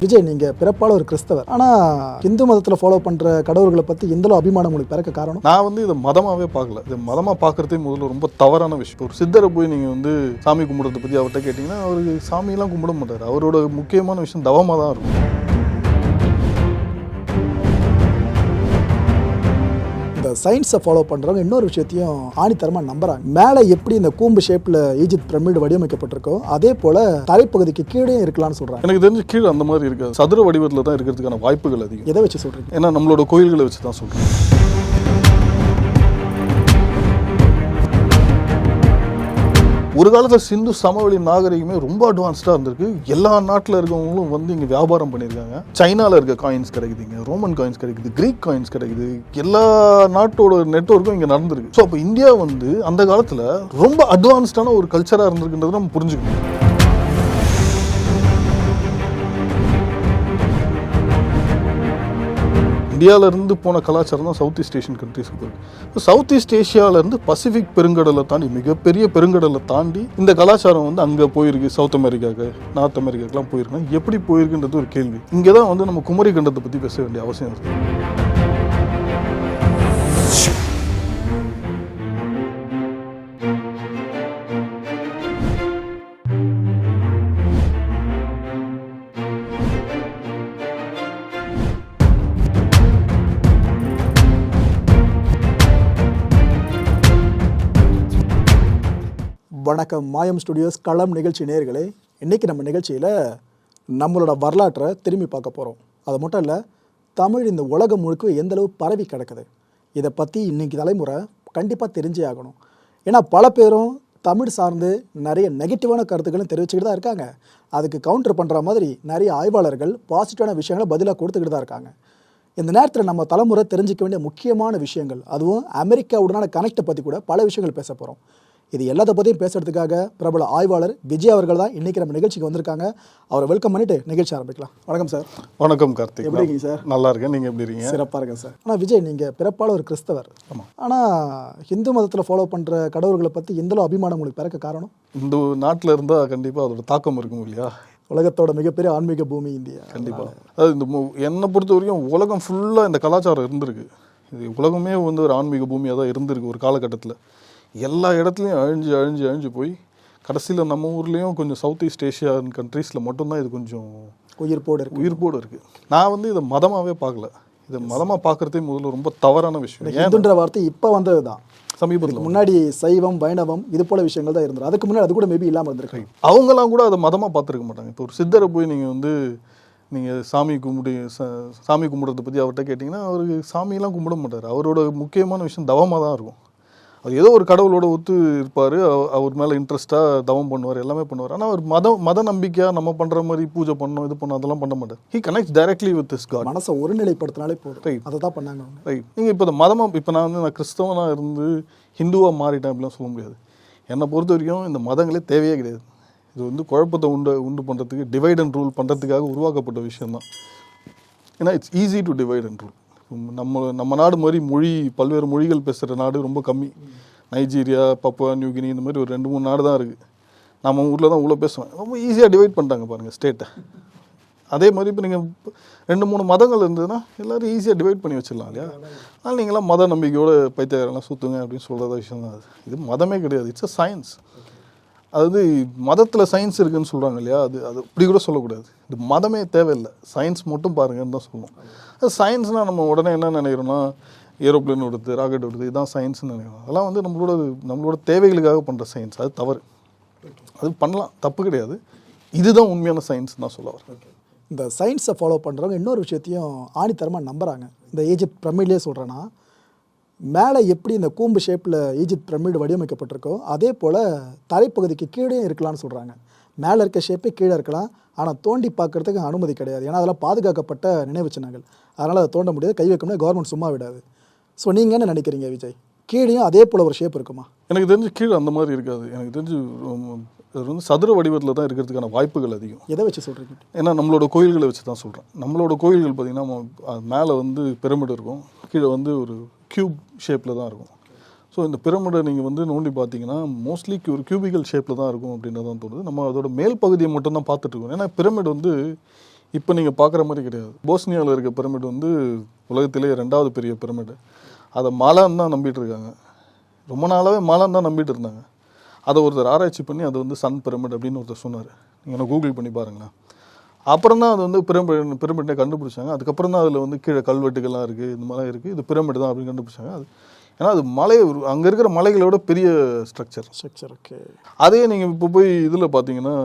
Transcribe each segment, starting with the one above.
விஜய் நீங்க பிறப்பால ஒரு கிறிஸ்தவர். ஆனா இந்து மதத்துல ஃபாலோ பண்ற கடவுள்களை பத்தி எந்த அபிமானம் உங்களுக்கு பிறக்க காரணம்? நான் வந்து இதை மதமாவே பார்க்கல. இது மதமா பார்க்குறதே முதல்ல ரொம்ப தவறான விஷயம். ஒரு சித்தரை போய் நீங்க வந்து சாமி கும்பிடுறத பத்தி அவர்கிட்ட கேட்டீங்கன்னா அவருக்கு சாமியெல்லாம் கும்பிட மாட்டாரு. அவரோட முக்கியமான விஷயம் தவமா தான் இருக்கும். சயின்ஸை ஃபாலோ பண்றவங்க இன்னொரு விஷயத்தையும் ஆணித்தரமா நம்புறாங்க. மேலே எப்படி இந்த கூம்பு ஷேப்ல ஈஜிப்ட் பிரமிடு வடிவமைக்கப்பட்டிருக்கோ அதே போல தலைப்பகுதிக்கு கீழே இருக்கலாம்னு சொல்றாங்க. எனக்கு தெரிஞ்சு கீழே அந்த மாதிரி இருக்காது. சதுர வடிவத்தில் தான் இருக்கிறதுக்கான வாய்ப்புகள் அதிகம். எதை வச்சு சொல்றீங்க? ஏன்னா நம்மளோட கோயில்களை வச்சு தான் சொல்றேன் ஒரு காலத்தில் சிந்து சமவெளி நாகரிகமே ரொம்ப அட்வான்ஸ்டாக இருந்திருக்கு. எல்லா நாட்டில் இருக்கவங்களும் வந்து இங்கே வியாபாரம் பண்ணியிருக்காங்க. சைனாவில் இருக்க காயின்ஸ் கிடைக்குதுங்க. ரோமன் காயின்ஸ் கிடைக்குது. கிரீக் காயின்ஸ் கிடைக்குது. எல்லா நாட்டோட நெட்ஒர்க்கும் இங்கே நடந்திருக்கு. ஸோ அப்போ இந்தியா வந்து அந்த காலத்தில் ரொம்ப அட்வான்ஸ்டான ஒரு கல்ச்சராக இருந்திருக்குன்றது நம்ம புரிஞ்சுக்கணும். இந்தியால இருந்து போன கலாச்சாரம் தான் சவுத் ஈஸ்ட் ஏஷியன் கண்ட்ரிஸ்க்கு போயிருக்கு சவுத் ஈஸ்ட் ஏஷியாவிலேருந்து இருந்து பசிபிக் பெருங்கடலை தாண்டி மிகப்பெரிய பெருங்கடலை தாண்டி இந்த கலாச்சாரம் வந்து அங்கே போயிருக்கு சவுத் அமெரிக்காவுக்கு நார்த் அமெரிக்காக்கெலாம் போயிருக்காங்க எப்படி போயிருக்குன்றது ஒரு கேள்வி. இங்கே தான் வந்து நம்ம குமரி கண்டத்தை பற்றி பேச வேண்டிய அவசியம் இருக்குது வணக்கம் மாயம் ஸ்டுடியோஸ் களம் நிகழ்ச்சி நேர்களே இன்றைக்கி நம்ம நிகழ்ச்சியில் நம்மளோட வரலாற்றை திரும்பி பார்க்க போகிறோம் அது மட்டும் இல்லை தமிழ் இந்த உலகம் முழுக்க எந்த அளவு பரவி கிடக்குது இதை பற்றி இன்னைக்கு தலைமுறை கண்டிப்பாக தெரிஞ்சே ஆகணும். ஏன்னா பல பேரும் தமிழ் சார்ந்து நிறைய நெகட்டிவான கருத்துக்களும் தெரிவிச்சுக்கிட்டு தான் இருக்காங்க. அதுக்கு கவுண்டர் பண்ணுற மாதிரி நிறைய ஆய்வாளர்கள் பாசிட்டிவான விஷயங்களை பதிலாக கொடுத்துக்கிட்டு தான் இருக்காங்க. இந்த நேரத்தில் நம்ம தலைமுறை தெரிஞ்சிக்க வேண்டிய முக்கியமான விஷயங்கள் அதுவும் அமெரிக்காவுடனான கனெக்டை பற்றி கூட பல விஷயங்கள் பேச போகிறோம் இது எல்லாத்த பற்றியும் பேசுறதுக்காக பிரபல ஆய்வாளர் விஜய் அவர்கள் தான் இன்னைக்கு நம்ம நிகழ்ச்சிக்கு வந்திருக்காங்க. அவரை வெல்கம் பண்ணிட்டு நிகழ்ச்சி ஆரம்பிக்கலாம். வணக்கம் சார். வணக்கம் கார்த்திக். எப்படி இருக்கீங்க சார்? நல்லா இருக்கேன். நீங்கள் எப்படி இருக்கீங்க? சிறப்பாக இருக்கேன் சார். ஆனால் விஜய் நீங்கள் பிறப்பால ஒரு கிறிஸ்தவர். ஆமாம். ஆனால் ஹிந்து மதத்தில் ஃபாலோ பண்ணுற கடவுள்களை பற்றி எந்த அளவு அபிமானம் உங்களுக்கு பிறக்க காரணம்? இந்த நாட்டில் இருந்தால் கண்டிப்பாக அதோட தாக்கம் இருக்கும் இல்லையா? உலகத்தோட மிகப்பெரிய ஆன்மீக பூமி இந்தியா. கண்டிப்பாக அதாவது இந்த என்னை பொறுத்த வரைக்கும் உலகம் ஃபுல்லாக இந்த கலாச்சாரம் இருந்திருக்கு. இது உலகமே வந்து ஒரு ஆன்மீக பூமியாக தான் இருந்திருக்கு ஒரு காலகட்டத்தில். எல்லா இடத்துலையும் அழிஞ்சு அழிஞ்சு அழிஞ்சு போய் கடைசியில் நம்ம ஊர்லேயும் கொஞ்சம் சவுத் ஈஸ்ட் ஏஷியா கண்ட்ரீஸில் மட்டும்தான் இது கொஞ்சம் உயிர்ப்போடு இருக்கு. உயிர்ப்போடு இருக்குது நான் வந்து இதை மதமாகவே பார்க்கல. இதை மதமாக பார்க்குறதே முதல்ல ரொம்ப தவறான விஷயம். ஏன் ஹிந்துன்ற வார்த்தை இப்போ வந்தது தான் சமீபத்தில் முன்னாடி சைவம் வைணவம் இது போல விஷயங்கள் தான் இருந்தது. அதுக்கு முன்னாடி அது கூட மேபி இல்லாமல் இருந்திருக்கு. அவங்கெல்லாம் கூட அதை மதமாக பார்த்துருக்க மாட்டாங்க. இப்போ ஒரு சித்தரை போய் நீங்கள் வந்து நீங்கள் சாமி கும்பிடு சாமி கும்பிட்றத பற்றி அவர்கிட்ட கேட்டிங்கன்னா அவருக்கு சாமியெல்லாம் கும்பிட மாட்டார். அவரோட முக்கியமான விஷயம் தவமாக தான் இருக்கும். அவர் ஏதோ ஒரு கடவுளோட ஒத்து இருப்பார். அவர் மேலே இன்ட்ரெஸ்ட்டாக தவம் பண்ணுவார் எல்லாமே பண்ணுவார். ஆனால் அவர் மத மத நம்பிக்கையாக நம்ம பண்ணுற மாதிரி பூஜை பண்ணோம் இது பண்ணோம் அதெல்லாம் பண்ண மாட்டார். He connect directly with this God மனசை ஒருநிலைப்படுத்தினாலே போதும். Right. அதை தான் பண்ணாங்க ரைட் நீங்கள் இப்போ இந்த மதமாக இப்போ நான் வந்து நான் கிறிஸ்தவனாக இருந்து ஹிந்துவாக மாறிட்டேன் அப்படிலாம் சொல்ல முடியாது. என்னை பொறுத்த வரைக்கும் இந்த மதங்களே தேவையே கிடையாது. இது வந்து குழப்பத்தை உண்டு உண்டு பண்ணுறதுக்கு டிவைட் அண்ட் ரூல் பண்ணுறதுக்காக உருவாக்கப்பட்ட விஷயம்தான். ஏன்னா it's easy to divide and rule நம்ம நம்ம நாடு மாதிரி மொழி பல்வேறு மொழிகள் பேசுகிற நாடு ரொம்ப கம்மி. நைஜீரியா பப்பா நியூகினி இந்த மாதிரி ஒரு ரெண்டு மூணு நாடு தான் இருக்குது நம்ம ஊரில் தான் இவ்வளோ பேசுவேன் ரொம்ப ஈஸியாக டிவைட் பண்ணிட்டாங்க பாருங்கள் ஸ்டேட்டை அதே மாதிரி இப்போ நீங்கள் ரெண்டு மூணு மதங்கள் இருந்ததுன்னா எல்லோரும் ஈஸியாக டிவைட் பண்ணி வச்சிடலாம் இல்லையா? அதனால் நீங்களாம் மத நம்பிக்கையோடு பைத்தியாரெல்லாம் சுற்றுங்க அப்படின்னு சொல்கிறத விஷயம் தான் அது. இது மதமே கிடையாது. இட்ஸ் அ சயின்ஸ் அதாவது மதத்தில் சயின்ஸ் இருக்குதுன்னு சொல்கிறாங்க இல்லையா? அது அது இப்படி கூட சொல்லக்கூடாது. இது மதமே தேவையில்லை. சயின்ஸ் மட்டும் பாருங்கன்னு தான் சொல்லணும். சயின்ஸ்னால் நம்ம உடனே என்ன நினைக்கிறோம்னா ஏரோப்ளேன் விடுத்து ராக்கெட் விடுத்து இதுதான் சயின்ஸ்னு நினைக்கிறோம். அதெல்லாம் வந்து நம்மளோட நம்மளோட தேவைகளுக்காக பண்ணுற சயின்ஸ் அது தவறு. அது பண்ணலாம். தப்பு கிடையாது. இதுதான் உண்மையான சயின்ஸ் தான் சொல்ல வரேன். இந்த சயின்ஸை ஃபாலோ பண்ணுறவங்க இன்னொரு விஷயத்தையும் ஆணித்தரமாக நம்புகிறாங்க இந்த ஈஜிப்ட் பிரமிட்லேயே சொல்கிறேன்னா மேலே எப்படி இந்த கூம்பு ஷேப்பில் ஈஜிப்ட் பிரமிடு வடிவமைக்கப்பட்டிருக்கோ அதே போல் தரைப்பகுதிக்கு கீழே இருக்கலாம்னு சொல்கிறாங்க மேலே இருக்க ஷேப்பே கீழே இருக்கலாம். ஆனால் தோண்டி பார்க்கறதுக்கு அனுமதி கிடையாது. ஏன்னா அதெல்லாம் பாதுகாக்கப்பட்ட நினைவு சின்னங்கள். அதனால் அதை தோண்ட முடியாது. கை வைக்கணும் கவர்மெண்ட் சும்மா விடாது. ஸோ நீங்கள் என்ன நினைக்கிறீங்க விஜய்? கீழேயும் அதே போல் ஒரு ஷேப் இருக்குமா? எனக்கு தெரிஞ்சு கீழே அந்த மாதிரி இருக்காது. எனக்கு தெரிஞ்சு இது வந்து சதுர வடிவத்தில் தான் இருக்கிறதுக்கான வாய்ப்புகள் அதிகம். எதை வச்சு சொல்கிறீங்க ஏன்னா நம்மளோட கோயில்களை வச்சு தான் சொல்கிறேன் நம்மளோட கோயில்கள் பார்த்திங்கன்னா மேலே வந்து பிரமிடு இருக்கும். கீழே வந்து ஒரு கியூப் ஷேப்பில் தான் இருக்கும். ஸோ இந்த பிரமிடை நீங்கள் வந்து நோண்டி பார்த்தீங்கன்னா மோஸ்ட்லி ஒரு கியூபிக்கல் ஷேப்பில் தான் இருக்கும் அப்படின்னு தான் தோணுது. நம்ம அதோட மேல் பகுதியை மட்டும் தான் பார்த்துட்டு இருக்கோம் ஏன்னா பிரமிட் வந்து இப்போ நீங்கள் பார்க்குற மாதிரி கிடையாது. போஸ்னியாவில் இருக்க பிரமிட் வந்து உலகத்திலே ரெண்டாவது பெரிய பிரமிடு. அதை மலைன்னு தான் நம்பிட்டு இருக்காங்க ரொம்ப நாளாகவே மலைன்னு தான் நம்பிட்டு இருந்தாங்க அதை ஒருத்தர் ஆராய்ச்சி பண்ணி அது வந்து சன் பிரமிட் அப்படின்னு ஒருத்தர் சொன்னார். நீங்கள் கூகுள் பண்ணி பாருங்களேன். அப்புறம் தான் அது வந்து பிரமிட் பிரமிட்டை கண்டுபிடிச்சாங்க. அதுக்கப்புறம் தான் அதில் வந்து கீழே கல்வெட்டுகள்லாம் இருக்குது இந்த மாதிரிலாம் இருக்குது இது பிரமிட் தான் அப்படின்னு கண்டுபிடிச்சாங்க. அது ஏன்னா அது மலை அங்கே இருக்கிற மலைகளோட பெரிய ஸ்ட்ரக்சர் ஸ்ட்ரக்சர் ஓகே அதே நீங்கள் இப்போ போய் இதில் பார்த்தீங்கன்னா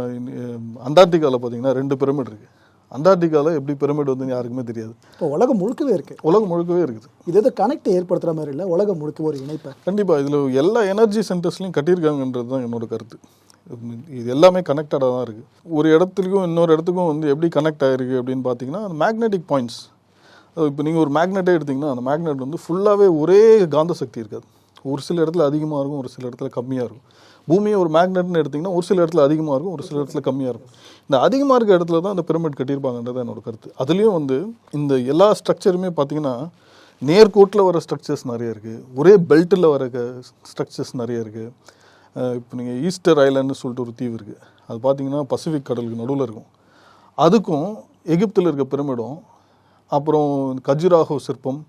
அண்டார்டிகாவில் பார்த்தீங்கன்னா ரெண்டு பிரமிட் இருக்குது அண்டார்டிகாவில் எப்படி பிரமிட் வந்து யாருக்குமே தெரியாது. இப்போ உலகம் முழுக்கவே இருக்கு. உலகம் முழுக்கவே இருக்குது. இது எது கனெக்ட் ஏற்படுத்துகிற மாதிரி இல்லை உலகம் முழுக்க ஒரு இணைப்பை. கண்டிப்பாக இதில் எல்லா எனர்ஜி சென்டர்ஸ்லையும் கட்டியிருக்காங்கன்றது தான் என்னோட கருத்து. இது எல்லாமே கனெக்டடாக தான் இருக்குது ஒரு இடத்துலையும் இன்னொரு இடத்துக்கும் வந்து எப்படி கனெக்ட் ஆகிருக்கு அப்படின்னு பார்த்தீங்கன்னா மேக்னெட்டிக் பாயிண்ட்ஸ் இப்போ நீங்கள் ஒரு மேக்னெட்டே எடுத்திங்கன்னா அந்த மேக்னெட் வந்து ஃபுல்லாகவே ஒரே காந்த சக்தி இருக்காது. ஒரு சில இடத்துல அதிகமாக இருக்கும் ஒரு சில இடத்துல கம்மியாக இருக்கும். பூமியை ஒரு மேக்னெட்னு எடுத்திங்கன்னா ஒரு சில இடத்துல அதிகமாக இருக்கும் ஒரு சில இடத்துல கம்மியாக இருக்கும். இந்த அதிகமாக இருக்க இடத்துல தான் அந்த பிரமிட் கட்டியிருப்பாங்கன்றது என்னோட கருத்து. அதுலேயும் வந்து இந்த எல்லா ஸ்ட்ரக்சருமே பார்த்தீங்கன்னா நேர்கோட்டில் வர ஸ்ட்ரக்சர்ஸ் நிறைய இருக்குது ஒரே பெல்ட்டில் வர ஸ்ட்ரக்சர்ஸ் நிறைய இருக்குது இப்போ நீங்கள் ஈஸ்டர் ஐலாண்டுன்னு சொல்லிட்டு ஒரு தீவு இருக்குது அது பார்த்தீங்கன்னா பசிபிக் கடலுக்கு நடுவில் இருக்கும். அதுக்கும் எகிப்தில் இருக்க பிரமிடும் அப்புறம் கஜுராஹோ சிற்பம்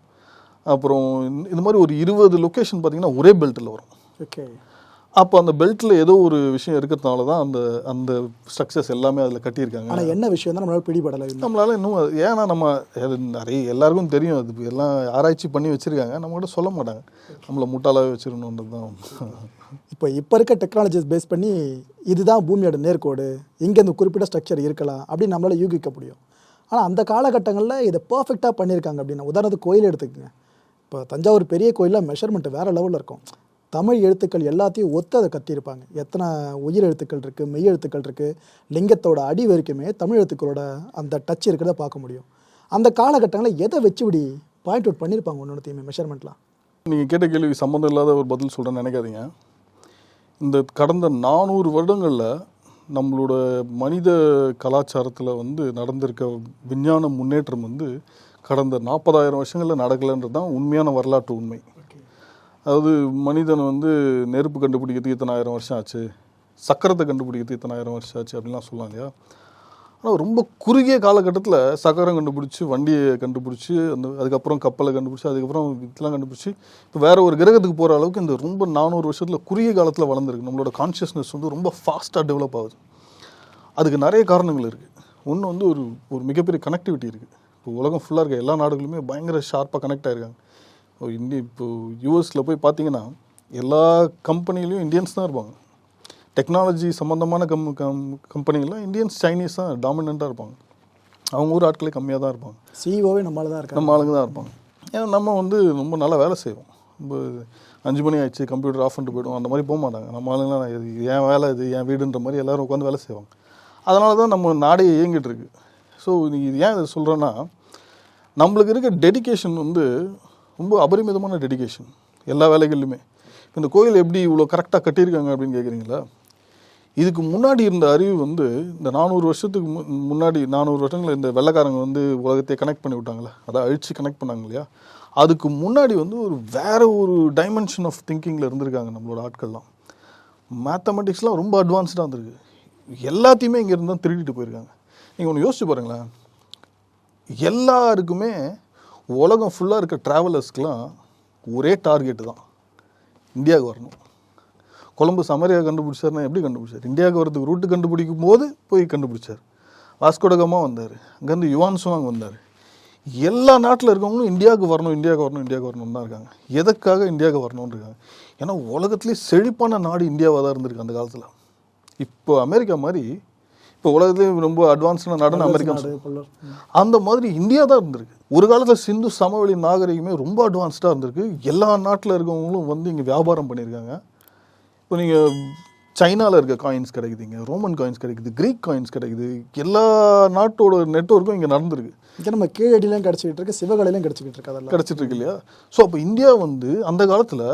அப்புறம் இந்த- மாதிரி ஒரு இருபது லொக்கேஷன் பார்த்தீங்கன்னா ஒரே பெல்ட்டில் வரும். ஓகே. அப்போ அந்த பெல்ட்டில் ஏதோ ஒரு விஷயம் இருக்கிறதுனால தான் அந்த அந்த ஸ்ட்ரக்சர்ஸ் எல்லாமே அதில் கட்டியிருக்காங்க. ஆனால் என்ன விஷயம் தான் நம்மளால பிடிபடலை நம்மளால இன்னும் ஏன்னா நம்ம அது நிறைய எல்லாருக்கும் தெரியும் அது எல்லாம் ஆராய்ச்சி பண்ணி வச்சிருக்காங்க. நம்ம கூட சொல்ல மாட்டாங்க. நம்மளை முட்டாளாவே வச்சிருக்கணுன்றது தான். இப்போ இப்போ இருக்க டெக்னாலஜிஸ் பேஸ் பண்ணி இதுதான் பூமியோட நேர்கோடு இங்கே இந்த குறிப்பிட்ட ஸ்ட்ரக்சர் இருக்கலாம் அப்படின்னு நம்மளால யூகிக்க முடியும். ஆனால் அந்த காலகட்டங்களில் இதை பர்ஃபெக்டாக பண்ணியிருக்காங்க அப்படின்னா உதாரணத்துக்கு கோயில் எடுத்துக்கோங்க. இப்போ தஞ்சாவூர் பெரிய கோயிலில் மெஷர்மெண்ட் வேறு லெவலில் இருக்கும். தமிழ் எழுத்துக்கள் எல்லாத்தையும் ஒத்து அதை கட்டியிருப்பாங்க எத்தனை உயிர் எழுத்துக்கள் இருக்குது மெய் எழுத்துக்கள் இருக்குது லிங்கத்தோட அடி வரைக்குமே தமிழ் எழுத்துக்களோட அந்த டச் இருக்கிறத பார்க்க முடியும். அந்த காலகட்டங்களில் எதை வச்சு இப்படி பாயிண்ட் அவுட் பண்ணியிருப்பாங்க ஒன்று மெஷர்மெண்ட்லாம் நீங்கள் கேட்ட கேள்வி சம்மந்தம் இல்லாத ஒரு பதில் சொல்கிறேன்னு நினைக்காதீங்க. இந்த கடந்த நானூறு வருடங்களில் நம்மளோட மனித கலாச்சாரத்தில் வந்து நடந்திருக்க விஞ்ஞான முன்னேற்றம் வந்து கடந்த நாற்பதாயிரம் வருஷங்களில் நடக்கலைன்றது தான் உண்மையான வரலாற்று உண்மை. அதாவது மனிதன் வந்து நெருப்பு கண்டுபிடிக்கிறதுக்கு இத்தனாயிரம் வருஷம் ஆச்சு? சக்கரத்தை கண்டுபிடிக்கிறதுக்கு இத்தனாயிரம் வருஷம் ஆச்சு அப்படின்லாம் சொல்லலாம் இல்லையா? ஆனால் ரொம்ப குறுகிய காலகட்டத்தில் சக்கரம் கண்டுபிடிச்சி வண்டியை கண்டுபிடிச்சி அந்த அதுக்கப்புறம் கப்பலை கண்டுபிடிச்சி அதுக்கப்புறம் இதெல்லாம் கண்டுபிடிச்சி இப்போ வேற ஒரு கிரகத்துக்கு போகிற அளவுக்கு இந்த ரொம்ப நானூறு வருஷத்தில் குறுகிய காலத்தில் வளர்ந்துருக்கு. நம்மளோட கான்ஷியஸ்னஸ் வந்து ரொம்ப ஃபாஸ்ட்டாக டெவலப் ஆகுது. அதுக்கு நிறைய காரணங்கள் இருக்குது ஒன்று வந்து ஒரு ஒரு மிகப்பெரிய கனெக்டிவிட்டி இருக்குது இப்போ உலகம் ஃபுல்லாக இருக்க எல்லா நாடுகளுமே பயங்கர ஷார்ப்பாக கனெக்ட் ஆகிருக்காங்க இப்போ இந்திய இப்போ யூஎஸில் போய் பார்த்தீங்கன்னா எல்லா கம்பெனிலையும் இந்தியன்ஸ் தான் இருப்பாங்க. டெக்னாலஜி சம்மந்தமான கம் கம் கம்பெனிலாம் இந்தியன்ஸ் சைனீஸ் தான் டாமினண்ட்டாக இருப்பாங்க. அவங்க ஊர் ஆட்களே கம்மியாக தான் இருப்பாங்க. சிஇஓவே நம்மளால தான் இருக்காங்க. நம்ம ஆளுங்க தான் இருப்பாங்க. ஏன்னா நம்ம வந்து ரொம்ப நல்லா வேலை செய்வோம். ரொம்ப அஞ்சு மணி ஆயிடுச்சு கம்ப்யூட்டர் ஆஃப் பண்ணிட்டு போயிடுவோம். அந்த மாதிரி போக மாட்டாங்க நம்ம ஆளுங்கலாம் இது என் வேலை இது என் வீடுன்ற மாதிரி எல்லாரும் உட்காந்து வேலை செய்வாங்க. அதனால தான் நம்ம நாடே இயங்கிட்டு இருக்கு. ஸோ இது ஏன் இதை சொல்கிறேன்னா நம்மளுக்கு இருக்க டெடிகேஷன் வந்து ரொம்ப அபரிமிதமான டெடிகேஷன் எல்லா வேலைகள்லையுமே இப்போ இந்த கோயில் எப்படி இவ்வளோ கரெக்டாக கட்டியிருக்காங்க அப்படின்னு கேட்குறீங்களா இதுக்கு முன்னாடி இருந்த அறிவு வந்து இந்த நானூறு வருஷத்துக்கு முன்னாடி நானூறு வருஷங்களில் இந்த வெள்ளைக்காரங்க வந்து உலகத்தை கனெக்ட் பண்ணி விட்டாங்களே அதை அழிச்சு கனெக்ட் பண்ணாங்க இல்லையா? அதுக்கு முன்னாடி வந்து ஒரு வேற ஒரு டைமென்ஷன் ஆஃப் திங்கிங்கில் இருந்திருக்காங்க நம்மளோட ஆட்கள்லாம். மேத்தமெட்டிக்ஸ்லாம் ரொம்ப அட்வான்ஸ்டாக இருந்திருக்கு. எல்லாத்தையுமே இங்கே தான் திருடிட்டு போயிருக்காங்க. நீங்கள் ஒன்று யோசிச்சு பாருங்களேன். எல்லாருக்குமே உலகம் ஃபுல்லாக இருக்க ட்ராவலர்ஸ்க்கெலாம் ஒரே டார்கெட்டு தான். இந்தியாவுக்கு வரணும். கொலம்பஸ் அமெரிக்கா கண்டுபிடிச்சாருன்னா எப்படி கண்டுபிடிச்சார்? இந்தியாவுக்கு வரதுக்கு ரூட்டு கண்டுபிடிக்கும் போது போய் கண்டுபிடிச்சார். வாஸ்கோடகமா வந்தார். அங்கேருந்து யுவான் சுவாங் வந்தார். எல்லா நாட்டில் இருக்கவங்களும் இந்தியாவுக்கு வரணும் இந்தியாவுக்கு வரணும் இந்தியாவுக்கு வரணும் தான் இருக்காங்க. எதுக்காக இந்தியாவுக்கு வரணும்னு இருக்காங்க? ஏன்னா உலகத்துலேயே செழிப்பான நாடு இந்தியாவாக தான் இருந்திருக்கு அந்த காலத்தில். இப்போ அமெரிக்கா மாதிரி இப்போ உலகத்துலேயே ரொம்ப அட்வான்ஸ்டான நாடுன்னு அமெரிக்கா. அந்த மாதிரி இந்தியா தான் இருந்திருக்கு. ஒரு காலத்தில் சிந்து சமவெளி நாகரிகமே ரொம்ப அட்வான்ஸ்டாக இருந்திருக்கு. எல்லா நாட்டில் இருக்கவங்களும் வந்து இங்கே வியாபாரம் பண்ணியிருக்காங்க. இப்போ நீங்கள் சைனாவில் இருக்க காயின்ஸ் கிடைக்குதுங்க ரோமன் காயின்ஸ் கிடைக்குது கிரீக் காயின்ஸ் கிடைக்குது எல்லா நாட்டோட நெட்வொர்க்கும் இங்கே நடந்திருக்கு. இங்க நம்ம கீழடியிலும் கிடச்சிக்கிட்டு இருக்கு சிவகலையிலும் கிடச்சிக்கிட்டு இருக்கு அதெல்லாம். கிடச்சிட்டு இருக்கு இல்லையா? ஸோ அப்போ இந்தியா வந்து அந்த காலத்தில்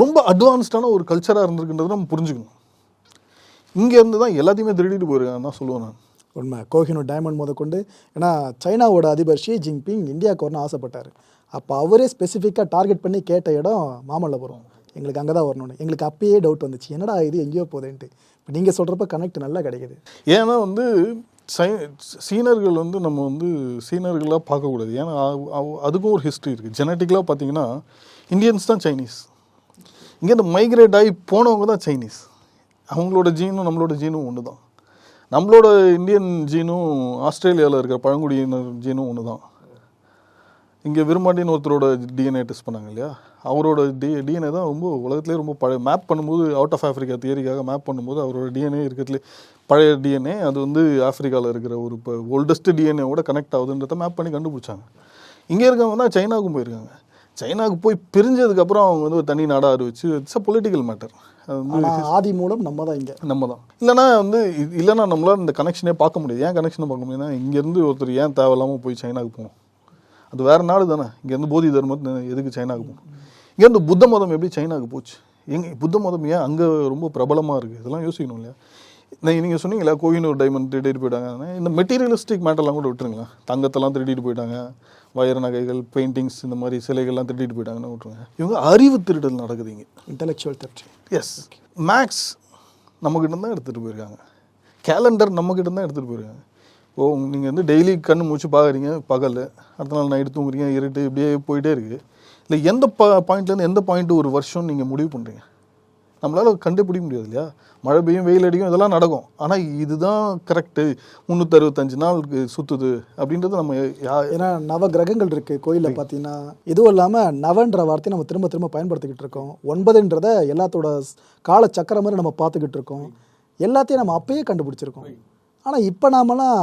ரொம்ப அட்வான்ஸ்டான ஒரு கல்ச்சராக இருந்திருக்குன்றதை நம்ம புரிஞ்சுக்கணும். இங்கேருந்து தான் எல்லாத்தையுமே திருடிட்டு போயிருக்காங்கன்னு தான் சொல்லுவேன் நான். உண்மை. கோஹினூர் டைமண்ட் முதற்கொண்டு ஏன்னா சைனாவோட அதிபர் ஷி ஜின்பிங் இந்தியாவுக்கு வரணும் ஆசைப்பட்டார். அப்போ அவரே ஸ்பெசிஃபிக்காக டார்கெட் பண்ணி கேட்ட இடம் மாமல்லபுரம். எங்களுக்கு அங்கே தான் வரணும்னு. எங்களுக்கு அப்பயே டவுட் வந்துச்சு. என்னடா இது எங்கேயோ போதேன்ட்டு. இப்போ நீங்கள் சொல்கிறப்ப கனெக்ட் நல்லா கிடைக்குது. ஏன்னா வந்து சை சீனர்கள் வந்து நம்ம வந்து சீனர்களாக பார்க்கக்கூடாது. ஏன்னா அவ- அதுக்கும் ஒரு ஹிஸ்ட்ரி இருக்குது ஜெனட்டிக்கலாக பார்த்தீங்கன்னா இந்தியன்ஸ் தான் சைனீஸ் இங்கேருந்து மைக்ரேட் ஆகி போனவங்க தான் சைனீஸ் அவங்களோட ஜீனும் நம்மளோட ஜீனும் ஒன்று தான் நம்மளோட இந்தியன் ஜீனும் ஆஸ்திரேலியாவில் இருக்கிற பழங்குடியினர் ஜீனும் ஒன்று தான் இங்கே விரும்பாண்டின்னு ஒருத்தரோட டிஎன்ஏ டெஸ்ட் பண்ணாங்க இல்லையா? அவரோட டி டிஎன்ஏ தான் ரொம்ப உலகத்திலே ரொம்ப பழைய மேப் பண்ணும்போது அவுட் ஆஃப் ஆஃப்ரிக்கா தியரிக்காக மேப் பண்ணும்போது அவரோட டிஎன்ஏ இருக்கிறதுலே பழைய டிஎன்ஏ அது வந்து ஆஃப்ரிக்காவில் இருக்கிற ஒரு இப்போ ஓல்டஸ்ட் டிஎன்ஏவோட கனெக்ட் ஆகுதுன்றத மேப் பண்ணி கண்டுபிடிச்சாங்க. இங்கே இருக்கவங்க தான் சைனாவுக்கும் போயிருக்காங்க. சைனாவுக்கு போய் பிரிஞ்சதுக்கப்புறம் அவங்க வந்து ஒரு தனி நாடாக அறிவிச்சு இட்ஸ் அ பொலிட்டிக்கல் மேட்டர் ஆதி மூலம் நம்ம தான் இங்கே. நம்ம தான். இல்லைனா வந்து இல்லைன்னா நம்மளால இந்த கனெக்ஷனே பார்க்க முடியாது. ஏன் கனெக்ஷனை பார்க்க முடியுதுன்னா இங்கேருந்து ஒருத்தர் ஏன் தேவையில்லாமல் போய் சைனாக்கு போகணும்? அது வேறு நாடு தானே. இங்கேருந்து போதி தர்மத்தை எதுக்கு சைனாக்கு போகணும்? இங்கேருந்து புத்த மதம் எப்படி சைனாக்கு போச்சு? எங்க புத்த மதம் ஏன் அங்கே ரொம்ப பிரபலமாக இருக்குது இதெல்லாம் யோசிக்கணும் இல்லையா? நீங்கள் சொன்னீங்களா கோயினூர் டைமண்ட் திருடிட்டு போயிட்டாங்க. இந்த மெட்டீரியலிஸ்டிக் மேட்டர்லாம் கூட விட்டுருங்களேன். தங்கத்தெல்லாம் திருடிட்டு போயிட்டாங்க. வைர நகைகள் பெயிண்டிங்ஸ் இந்த மாதிரி சிலைகள்லாம் திருடிட்டு போயிட்டாங்கன்னு விட்டுருங்க. இவங்க அறிவு திருடல் நடக்குது இங்கே. இன்டெலெக்சுவல் தெப்ட் எஸ் மேக்ஸ் நம்மக்கிட்ட தான் எடுத்துகிட்டு போயிருக்காங்க. கேலண்டர் நம்மக்கிட்ட தான் எடுத்துகிட்டு போயிருக்காங்க. ஓ நீங்கள் வந்து டெய்லி கண்ணு மூச்சு பார்க்குறீங்க பகல் அடுத்த நாள் நைட்டு தூங்குறீங்க இருட்டு இப்படியே போயிட்டே இருக்குது இல்லை எந்த ப பாயிண்ட்லேருந்து எந்த பாயிண்ட் ஒரு வருஷம் நீங்கள் முடிவு பண்ணுறீங்க நம்மளால் கண்டுபிடிக்க முடியாது இல்லையா? மழை பெய்யும் வெயில் அடிக்கும் இதெல்லாம் நடக்கும். ஆனால் இதுதான் கரெக்டு முந்நூற்றறுபத்தஞ்சு நாளுக்கு சுற்றுது அப்படின்றது நம்ம ஏன்னா நவ கிரகங்கள் இருக்கு. கோயிலில் பார்த்தீங்கன்னா இதுவும் இல்லாமல் நவன்ற வார்த்தையை நம்ம திரும்ப திரும்ப பயன்படுத்திக்கிட்டு இருக்கோம். ஒன்பதுன்றத எல்லாத்தோட கால சக்கரம் மாதிரி நம்ம பார்த்துக்கிட்டு இருக்கோம். எல்லாத்தையும் நம்ம அப்பயே கண்டுபிடிச்சிருக்கோம். ஆனால் இப்போ நாமெல்லாம்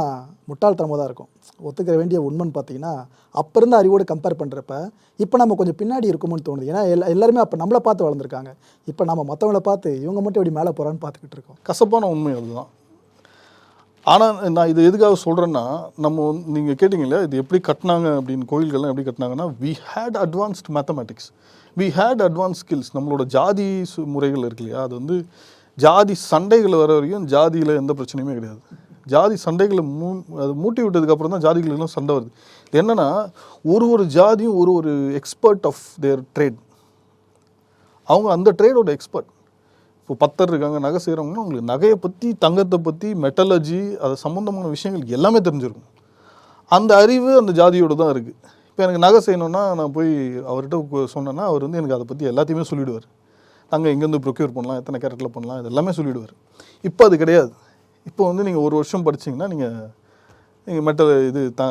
முட்டாள்தனமாக தான் இருக்கும். ஒத்துக்கிற வேண்டிய உண்மைன்னு பார்த்தீங்கன்னா அப்போ இருந்த அறிவோடு கம்பேர் பண்ணுறப்ப இப்போ நம்ம கொஞ்சம் பின்னாடி இருக்குமோன்னு தோணுது. ஏன்னா எல்லா எல்லாருமே அப்போ நம்மளை பார்த்து வளர்ந்துருக்காங்க. இப்போ நம்ம மற்றவங்கள பார்த்து இவங்க மட்டும் இப்படி மேலே போகிறான்னு பார்த்துக்கிட்டு இருக்கோம். கசப்பான உண்மை அதுதான். ஆனால் நான் இது எதுக்காக சொல்கிறேன்னா நம்ம நீங்கள் கேட்டிங்கல்ல இது எப்படி கட்டினாங்க அப்படின்னு கோயில்கள்லாம் எப்படி கட்டினாங்கன்னா we had advanced mathematics we had advance skills நம்மளோட ஜாதி சு- முறைகள் இருக்கு இல்லையா? அது வந்து ஜாதி சண்டைகள் வர வரைக்கும் ஜாதியில் எந்த பிரச்சனையுமே கிடையாது. ஜாதி சண்டைகளை மூ அது மூட்டி விட்டதுக்கப்புறம் தான் ஜாதிகளுக்கெல்லாம் சண்டை வருது. என்னென்னா ஒரு ஒரு ஜாதியும் ஒரு ஒரு எக்ஸ்பர்ட் ஆஃப் தேர் ட்ரேட் அவங்க அந்த ட்ரேடோட எக்ஸ்பர்ட் இப்போ பத்தர் இருக்காங்க நகை செய்கிறவங்கன்னா அவங்களுக்கு நகையை பற்றி தங்கத்தை பற்றி மெட்டாலஜி அது சம்மந்தமான விஷயங்கள் எல்லாமே தெரிஞ்சிருக்கும். அந்த அறிவு அந்த ஜாதியோட தான் இருக்குது இப்போ எனக்கு நகை செய்யணும்னா நான் போய் அவர்கிட்ட சொன்னேன்னா அவர் வந்து எனக்கு அதை பற்றி எல்லாத்தையுமே சொல்லிவிடுவார் நாங்கள் எங்கேருந்து ப்ரொக்யூர் பண்ணலாம் எத்தனை கேரட்டில் பண்ணலாம் இது எல்லாமே சொல்லிவிடுவார் இப்போ அது கிடையாது. இப்போ வந்து நீங்கள் ஒரு வருஷம் படிச்சீங்கன்னா நீங்கள் நீங்கள் மெட்டல் இது த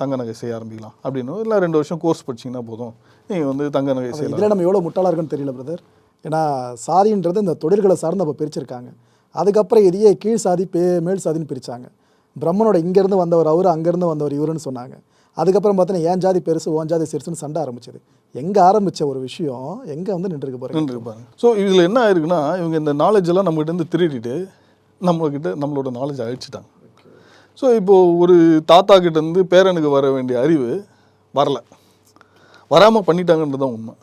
தங்க நகை செய்ய ஆரம்பிக்கலாம். அப்படின்னு இல்லை ரெண்டு வருஷம் கோர்ஸ் படிச்சீங்கன்னா போதும். நீங்கள் வந்து தங்க நகை செய்யலாம். இதில் நம்ம எவ்வளோ முட்டாளாக இருக்குன்னு தெரியல பிரதர் ஏன்னா சாதின்றது இந்த தொழில்களை சார்ந்து அப்போ பிரிச்சிருக்காங்க. அதுக்கப்புறம் இதையே கீழ் சாதி பே மேல் சாதின்னு பிரிச்சாங்க. பிரம்மனோட இங்கேருந்து வந்தவர் அவர் அங்கேருந்து வந்தவர் இவருன்னு சொன்னாங்க. அதுக்கப்புறம் பார்த்தீங்கன்னா ஏன் ஜாதி பெருசு ஓன் ஜாதி சிறுசுன்னு சண்டை ஆரம்பிச்சது. எங்கே ஆரம்பிச்ச ஒரு விஷயம் எங்கே வந்து நின்றுருக்கு பாருங்க. இருப்பாங்க ஸோ இதில் என்ன ஆயிருக்குன்னா இவங்க இந்த நாலேஜ் எல்லாம் நம்மகிட்ட இருந்து திருடிட்டு நம்மக்கிட்ட நம்மளோட நாலேஜ் அழிச்சிட்டாங்க. ஸோ இப்போது ஒரு தாத்தா கிட்ட இருந்து பேரனுக்கு வர வேண்டிய அறிவு வரல. வராமல் பண்ணிட்டாங்கன்றது தான் உண்மை.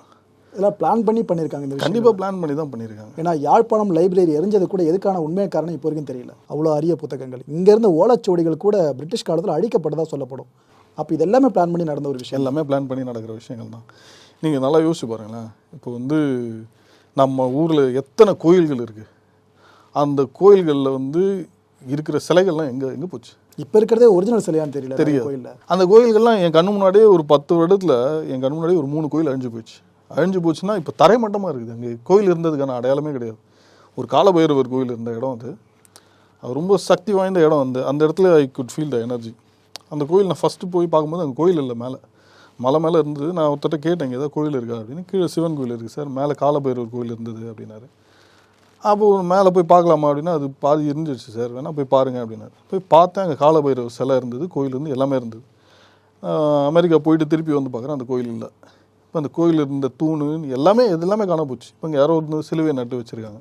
இதெல்லாம் பிளான் பண்ணி பண்ணியிருக்காங்க இந்த கண்டிப்பாக பிளான் பண்ணி தான் பண்ணியிருக்காங்க ஏன்னா யாழ்ப்பாணம் லைப்ரரி எரிஞ்சது கூட எதுக்கான உண்மை காரணம் இப்போ வரைக்கும் தெரியல. அவ்வளோ அரிய புத்தகங்கள். இங்கேருந்து ஓலைச்சுவடிகள் கூட பிரிட்டிஷ் காலத்தில் அழிக்கப்பட்டதா சொல்லப்படும். அப்போ இது எல்லாமே பிளான் பண்ணி நடந்த ஒரு விஷயம். எல்லாமே பிளான் பண்ணி நடக்கிற விஷயங்கள் தான். நீங்கள் நல்லா யோசிச்சு பாருங்களேன். இப்போ வந்து நம்ம ஊரில் எத்தனை கோயில்கள் இருக்குது அந்த கோயில்களில் வந்து இருக்கிற சிலைகள்லாம் எங்கே எங்கே போச்சு? இப்போ இருக்கிறதே ஒரிஜினல் சிலையான்னு தெரியல தெரியாது. கோயிலில். அந்த கோயில்கள்லாம் என் கண்ணு முன்னாடியே ஒரு பத்து வருடத்தில் என் கண்ணு முன்னாடியே ஒரு மூணு கோயில் அழிஞ்சு போச்சு அழிஞ்சு போச்சுன்னா இப்போ தரைமட்டமாக இருக்குது. அங்கே கோயில் இருந்ததுக்கான அடையாளமே கிடையாது. ஒரு காலபைரவர் கோயில் இருந்த இடம் அது. அது ரொம்ப சக்தி வாய்ந்த இடம் அந்த அந்த இடத்துல I could feel the energy அந்த கோயில் நான் ஃபஸ்ட்டு போய் பார்க்கும்போது அங்கே கோயில் இல்லை மேலே. மலை மேலே இருந்தது. நான் ஒருத்தட்ட கேட்டேன் இங்கே ஏதாவது கோயில் இருக்கா அப்படின்னு. கீழே சிவன் கோயில் இருக்குது சார். மேலே காலபைரவர் கோயில் இருந்தது அப்படின்னாரு. அப்போ மேலே போய் பார்க்கலாமா அப்படின்னா அது பாதி இருந்துச்சு சார். வேணால் போய் பாருங்கள் அப்படின்னாரு. போய் பார்த்தேன் அங்கே காலபைரவர் சிலை இருந்தது கோயில் இருந்து எல்லாமே இருந்தது. அமெரிக்கா போயிட்டு திருப்பி வந்து பார்க்குறேன் அந்த கோயில் இல்லை. இப்போ அந்த கோயில் இருந்த தூணு எல்லாமே இது எல்லாமே காண போச்சு. இப்போ இங்கே யாரோ வந்து சிலுவை நட்டு வச்சுருக்காங்க.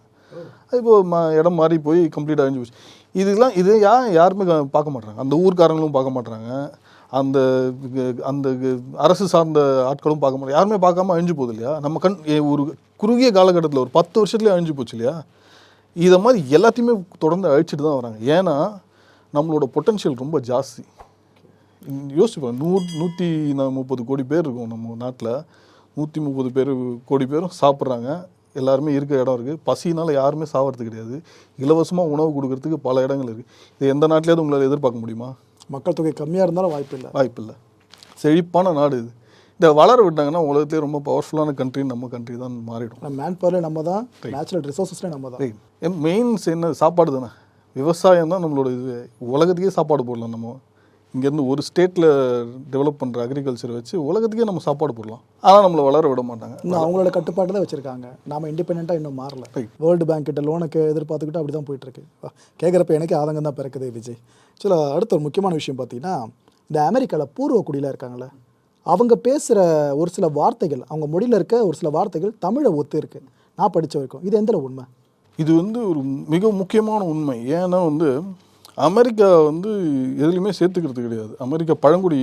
இப்போ ம இடம் மாறி போய் கம்ப்ளீட் அழிஞ்சு போச்சு. இதெல்லாம் இது யா யாருமே கா- பார்க்க மாட்றாங்க. அந்த ஊர்க்காரங்களும் பார்க்க மாட்றாங்க. அந்த க- அந்த க- அரசு சார்ந்த ஆட்களும் பார்க்க மாட்டாங்க யாருமே பார்க்காம அழிஞ்சு போகுது இல்லையா? நம்ம கண் ஒரு குறுகிய காலகட்டத்தில் ஒரு பத்து வருஷத்துலேயே அழிஞ்சு போச்சு இல்லையா? இதை மாதிரி எல்லாத்தையுமே தொடர்ந்து அழிச்சிட்டு தான் வராங்க. ஏன்னா நம்மளோட பொட்டன்ஷியல் ரொம்ப ஜாஸ்தி. யோசிச்சு பாருங்க நூறு நூற்றி முப்பது கோடி பேர் இருக்கும் நம்ம நாட்டில். நூற்றி முப்பது பேர் கோடி பேரும் சாப்பிட்றாங்க. எல்லாருமே இருக்கிற இடம் இருக்குது பசினால் யாருமே சாவறது கிடையாது. இலவசமாக உணவு கொடுக்கறதுக்கு பல இடங்கள் இருக்குது இது எந்த நாட்டிலேயாவது உங்களால் எதிர்பார்க்க முடியுமா? மக்கள் தொகை கம்மியாக இருந்தாலும் வாய்ப்பு இல்லை வாய்ப்பில்லை. செழிப்பான நாடு இது. இதை வளர விட்டாங்கன்னா உலகத்திலே ரொம்ப பவர்ஃபுல்லான கண்ட்ரி நம்ம கண்ட்ரி தான் மாறிடும். மேன் பவர்ல நம்ம தான் நேச்சுரல் ரிசோர்ஸஸ்லேயும் நம்ம தான். மெயின்ஸ் என்ன சாப்பாடு தானே? விவசாயம் தான் நம்மளோட இது. உலகத்துக்கே சாப்பாடு போடலாம் நம்ம. இங்கேருந்து ஒரு ஸ்டேட்டில் டெவலப் பண்ணுற அக்ரிகல்ச்சர் வச்சு உலகத்துக்கே நம்ம சாப்பாடு போடலாம். ஆனால் நம்மளை வளர விட மாட்டாங்க. இன்னும் அவங்களோட கட்டுப்பாட்டு தான் வச்சிருக்காங்க. நாம இண்டிபெண்ட்டாக இன்னும் மாறல. வேர்ல்டு பேங்க் கிட்ட லோனுக்கு எதிர்பார்த்துக்கிட்டு அப்படி தான் போயிட்டு இருக்கு கேட்குறப்ப எனக்கு ஆதங்கம் தான் பிறக்குது விஜய். சில அடுத்த ஒரு முக்கியமான விஷயம் பார்த்தீங்கன்னா இந்த அமெரிக்காவில் பூர்வ குடியில் இருக்காங்கல்ல அவங்க பேசுகிற ஒரு சில வார்த்தைகள் அவங்க மொழியில் இருக்க ஒரு சில வார்த்தைகள் தமிழை ஒத்து இருக்கு. நான் படிச்ச வரைக்கும். இது எந்த உண்மை? இது வந்து ஒரு மிக முக்கியமான உண்மை. ஏன்னா வந்து அமெரிக்கா வந்து எதுலையுமே சேர்த்துக்கிறது கிடையாது. அமெரிக்கா பழங்குடி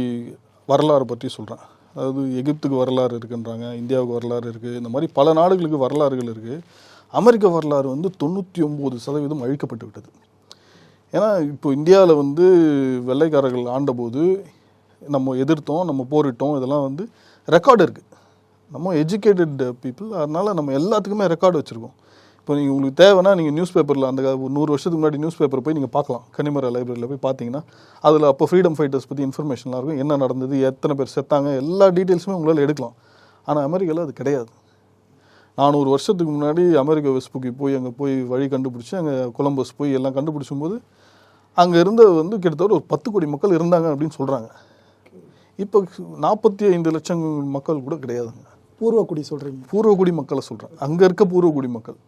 வரலாறு பற்றி சொல்கிறேன் அதாவது எகிப்துக்கு வரலாறு இருக்குன்றாங்க இந்தியாவுக்கு வரலாறு இருக்குது இந்த மாதிரி பல நாடுகளுக்கு வரலாறுகள் இருக்குது அமெரிக்க வரலாறு வந்து தொண்ணூற்றி ஒம்பது சதவீதம் அழிக்கப்பட்டு விட்டது. ஏன்னா இப்போ இந்தியாவில் வந்து வெள்ளைக்காரர்கள் ஆண்டபோது நம்ம எதிர்த்தோம் நம்ம போரிட்டோம் இதெல்லாம் வந்து ரெக்கார்டு இருக்குது நம்ம எஜுகேட்டட் பீப்புள் அதனால் நம்ம எல்லாத்துக்குமே ரெக்கார்டு வச்சுருக்கோம். இப்போ நீங்கள் உங்களுக்கு தேவைன்னா நீங்கள் நியூஸ் பேப்பரில் அந்த நூறு வருஷத்துக்கு முன்னாடி நியூஸ் பேப்பர் போய் நீங்கள் பார்க்கலாம். கன்னிமரா லைப்ரரியில் போய் பார்த்தீங்கன்னா அதில் அப்போ ஃப்ரீடம் ஃபைட்டர்ஸ் பற்றி இன்ஃபர்மேஷன்லாம் இருக்கும். என்ன நடந்தது எத்தனை பேர் செத்தாங்க எல்லா டீட்டெயில்ஸுமே உங்களால் எடுக்கலாம். ஆனால் அமெரிக்காவில் அது கிடையாது. நானூறு வருஷத்துக்கு முன்னாடி அமெரிக்க வெஸ்புக்கி போய் அங்கே போய் வழி கண்டுபிடிச்சி அங்கே கொலம்பஸ் போய் எல்லாம் கண்டுபிடிச்சும் போது அங்கே இருந்த வந்து கிட்டத்தட்ட ஒரு பத்து கோடி மக்கள் இருந்தாங்க அப்படின்னு சொல்கிறாங்க இப்போ நாற்பத்தி ஐந்து லட்சம் மக்கள் கூட கிடையாதுங்க. பூர்வ குடி சொல்கிறீங்க பூர்வகுடி மக்களை சொல்கிறேன் அங்கே இருக்க பூர்வகுடி மக்கள்.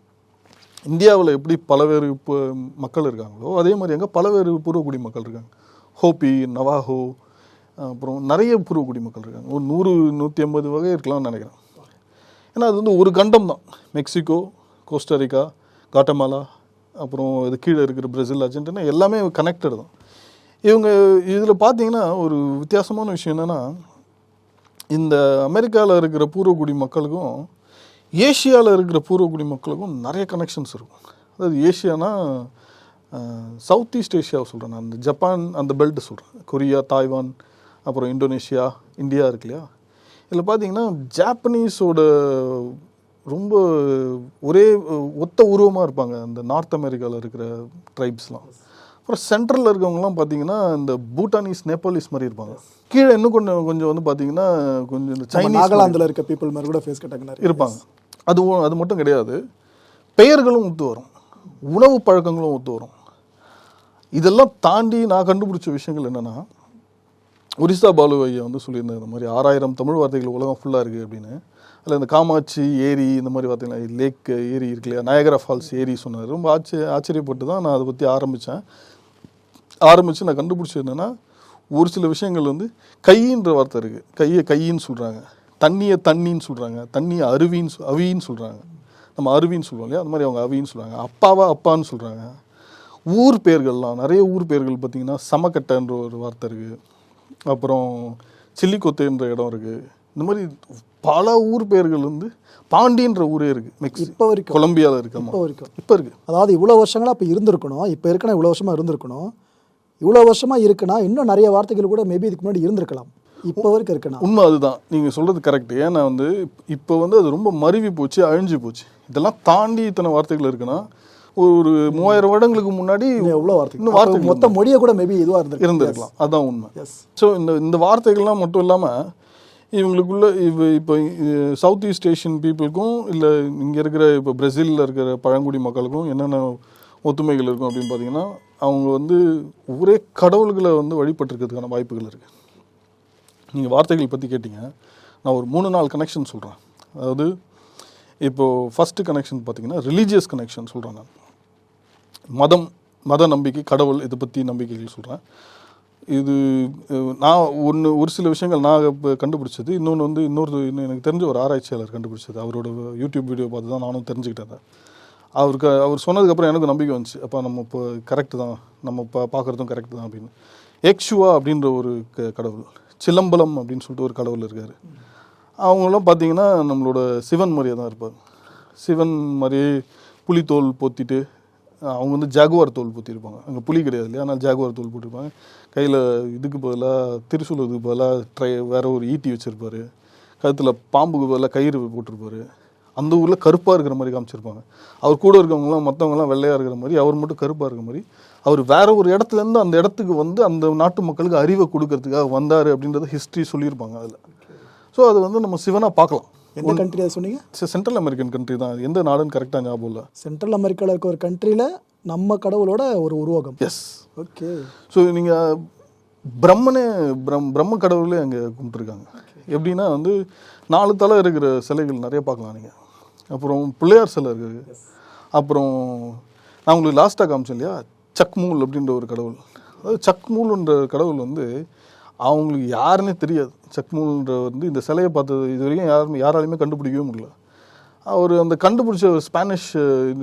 இந்தியாவில் எப்படி பலவேறு இப்போ மக்கள் இருக்காங்களோ அதே மாதிரி அங்கே பலவேறு பூர்வக்குடி மக்கள் இருக்காங்க. ஹோப்பி நவாஹோ அப்புறம் நிறைய பூர்வக்குடி மக்கள் இருக்காங்க. ஒரு நூறு நூற்றி ஐம்பது வகை இருக்கலாம்னு நினைக்கிறேன். ஏன்னா அது வந்து ஒரு கண்டம் தான். மெக்சிகோ கோஸ்டரிக்கா காட்டமாலா அப்புறம் இது கீழே இருக்கிற பிரேசில் அர்ஜென்டினா எல்லாமே கனெக்டட் தான். இவங்க இதில் பார்த்தீங்கன்னா ஒரு வித்தியாசமான விஷயம் என்னென்னா இந்த அமெரிக்காவில் இருக்கிற பூர்வகுடி மக்களுக்கும் ஏஷியாவில் இருக்கிற பூர்வகுடி மக்களுக்கும் நிறைய கனெக்ஷன்ஸ் இருக்கும். அதாவது ஏஷியானா சவுத் ஈஸ்ட் ஏஷியாவை சொல்கிறேன் நான். அந்த ஜப்பான் அந்த பெல்ட் சொல்கிறேன் கொரியா தாய்வான் அப்புறம் இந்தோனேஷியா இந்தியா இருக்கு இல்லையா? இதில் பார்த்தீங்கன்னா ஜாப்பனீஸோட ரொம்ப ஒரே ஒத்த உருவமாக இருப்பாங்க. அந்த நார்த் அமெரிக்காவில் இருக்கிற ட்ரைப்ஸ்லாம் அப்புறம் சென்ட்ரலில் இருக்கவங்கலாம் பார்த்தீங்கன்னா இந்த பூட்டானீஸ் நேபாளிஸ் மாதிரி இருப்பாங்க. கீழே இன்னும் கொஞ்சம் கொஞ்சம் வந்து பார்த்தீங்கன்னா கொஞ்சம் இந்த சைனீஸ் நாகாலாந்தில் இருக்க பீப்புள் மாதிரி கூட ஃபேஸ் கட்டாங்க இருப்பாங்க. அது அது மட்டும் கிடையாது. பெயர்களும் ஒத்து வரும். உணவு பழக்கங்களும் ஒத்து வரும். இதெல்லாம் தாண்டி நான் கண்டுபிடிச்ச விஷயங்கள் என்னென்னா ஒரிசா பாலு ஐயா வந்து சொல்லியிருந்தார் இந்த மாதிரி ஆறாயிரம் தமிழ் வார்த்தைகள் உலகம் ஃபுல்லாக இருக்குது அப்படின்னு. அதில் இந்த காமாட்சி ஏரி இந்த மாதிரி பார்த்தீங்கன்னா லேக் ஏரி இருக்கு இல்லையா? நயகரா ஃபால்ஸ் ஏரி சொன்னார். ரொம்ப ஆச்சரிய ஆச்சரியப்பட்டு தான் நான் அதை பற்றி ஆரம்பித்தேன் ஆரம்பித்து நான் கண்டுபிடிச்சது என்னென்னா ஒரு சில விஷயங்கள் வந்து கையின்ற வார்த்தை இருக்குது கையை கையின்னு சொல்கிறாங்க தண்ணியை தண்ணின்னு சொல்கிறாங்க தண்ணியை அருவின்னு அவின்னு சொல்கிறாங்க நம்ம அருவின்னு சொல்லுவோம் இல்லையா? அது மாதிரி அவங்க அவின்னு சொல்கிறாங்க அப்பாவா அப்பான்னு சொல்கிறாங்க ஊர் பேர்கள்லாம் நிறைய ஊர் பேர்கள் பார்த்தீங்கன்னா சமக்கட்டைன்ற ஒரு வார்த்தை இருக்குது அப்புறம் சில்லிக்கொத்தைன்ற இடம் இருக்குது இந்த மாதிரி பல ஊர் பேர்கள் வந்து பாண்டின்ற ஊரே இருக்குது இப்போ வரைக்கும். கொலம்பியாவில் இருக்காமா இப்போ வரைக்கும். இப்போ இருக்குது அதாவது இவ்வளோ வருஷங்களா அப்போ இருந்திருக்கணும். இப்போ இருக்குன்னா இவ்வளோ வருஷமா இருந்திருக்கணும். இவ்வளோ வருஷமா இருக்குன்னா இன்னும் நிறைய வார்த்தைகள் கூட மேபி இதுக்கு முன்னாடி இருந்திருக்கலாம். இப்போ வரைக்கும் இருக்குண்ணா. உண்மை அதுதான். நீங்கள் சொல்கிறது கரெக்ட் ஏன்னா வந்து இப்போ வந்து அது ரொம்ப மருவி போச்சு அழிஞ்சு போச்சு. இதெல்லாம் தாண்டி இத்தனை வார்த்தைகள் இருக்குன்னா ஒரு மூவாயிரம் வருடங்களுக்கு முன்னாடி எவ்வளோ வார்த்தை அப்போ வார்த்தைகள் மொத்த மொழியை கூட மேபி இதுவாக இருந்திருக்கு. இருந்திருக்கலாம். அதான் உண்மை. எஸ் ஸோ இந்த இந்த வார்த்தைகள்லாம் மட்டும் இல்லாமல் இவங்களுக்குள்ள இப்போ இப்போ சவுத் ஈஸ்ட் ஏஷியன் பீப்புளுக்கும் இல்லை இங்கே இருக்கிற இப்போ பிரேசிலில் இருக்கிற பழங்குடி மக்களுக்கும் என்னென்ன ஒத்துமைகள் இருக்கும் அப்படின்னு பார்த்தீங்கன்னா அவங்க வந்து ஒரே கடவுள்களை வந்து வழிபட்டிருக்கிறதுக்கான வாய்ப்புகள் இருக்குது நீங்கள் வார்த்தைகள் பற்றி கேட்டிங்க. நான் ஒரு மூணு நாலு கனெக்ஷன் சொல்கிறேன் அதாவது இப்போது ஃபஸ்ட்டு கனெக்ஷன் பார்த்தீங்கன்னா ரிலீஜியஸ் கனெக்ஷன் சொல்கிறேன் நான். மதம் மத நம்பிக்கை கடவுள் இதை பற்றி நம்பிக்கைகள் சொல்கிறேன் இது நான் ஒன்று ஒரு சில விஷயங்கள் நான் இப்போ கண்டுபிடிச்சது இன்னொன்று வந்து இன்னொரு இன்னும் எனக்கு தெரிஞ்ச ஒரு ஆராய்ச்சியாளர் கண்டுபிடிச்சது. அவரோட யூடியூப் வீடியோ பார்த்து தான் நானும் தெரிஞ்சுக்கிட்டேன் அவருக்கு அவர் சொன்னதுக்கப்புறம் எனக்கு நம்பிக்கை வந்துச்சு. அப்போ நம்ம இப்போ கரெக்டு தான். நம்ம இப்போ பார்க்குறதும் கரெக்டு தான் அப்படின்னு. எக்ஷுவா அப்படின்ற ஒரு க- கடவுள். சிலம்பலம் அப்படின்னு சொல்லிட்டு ஒரு கடவுள் இருக்கார். அவங்களாம் பார்த்தீங்கன்னா நம்மளோட சிவன் மாதிரியே தான் இருப்பார் சிவன் மாதிரியே புலித்தோல் பொத்திட்டு அவங்க வந்து ஜாகுவார் தோல் போத்திருப்பாங்க. அங்கே புலி கிடையாது இல்லையா? ஆனால் ஜாகுவார் தோல் போட்டிருப்பாங்க. கையில் இதுக்கு பதிலாக திருசூலத்துக்கு பதிலாக ட்ரை வேற ஒரு ஈட்டி வச்சுருப்பாரு. கழுத்தில் பாம்புக்கு பதிலாக கயிறு போட்டிருப்பாரு. அந்த ஊரில் கருப்பாக இருக்கிற மாதிரி காமிச்சிருப்பாங்க. அவர் கூட இருக்கவங்களாம் மற்றவங்களாம் வெள்ளையாக இருக்கிற மாதிரி அவர் மட்டும் கருப்பாக இருக்கிற மாதிரி அவர் வேற ஒரு இடத்துல இருந்து அந்த இடத்துக்கு வந்து அந்த நாட்டு மக்களுக்கு அறிவை கொடுக்கறதுக்காக வந்தார் அப்படின்றத ஹிஸ்ட்ரி சொல்லியிருப்பாங்க அதில். ஸோ அது வந்து நம்ம சிவனாக பார்க்கலாம். எந்த கண்ட்ரி அதை சொன்னீங்க? சென்ட்ரல் அமெரிக்கன் கண்ட்ரி தான். எந்த நாடுன்னு கரெக்டாக ஞாபகம் இல்லை. சென்ட்ரல் அமெரிக்காவில் இருக்க ஒரு கண்ட்ரியில் நம்ம கடவுளோட ஒரு உருவகம். எஸ் ஓகே ஸோ நீங்கள் பிரம்மனே பிரம் பிரம்ம கடவுளே அங்கே கும்பிட்டுருக்காங்க. எப்படின்னா வந்து நாலு தலை இருக்கிற சிலைகள் நிறைய பார்க்கலாம் நீங்கள் அப்புறம் பிள்ளையார் சிலை இருக்குது. அப்புறம் நான் உங்களுக்கு லாஸ்ட்டாக காமிச்சேன் இல்லையா? சக்மூல் அப்படின்ற ஒரு கடவுள். அதாவது சக்மூல்ன்ற கடவுள் வந்து அவங்களுக்கு யாருன்னே தெரியாது. சக்மூல்ன்ற வந்து இந்த சிலையை பார்த்தது இது வரைக்கும் யாருமே யாராலையுமே கண்டுபிடிக்கவே முடியல. அவர் அந்த கண்டுபிடிச்ச ஒரு ஸ்பானிஷ்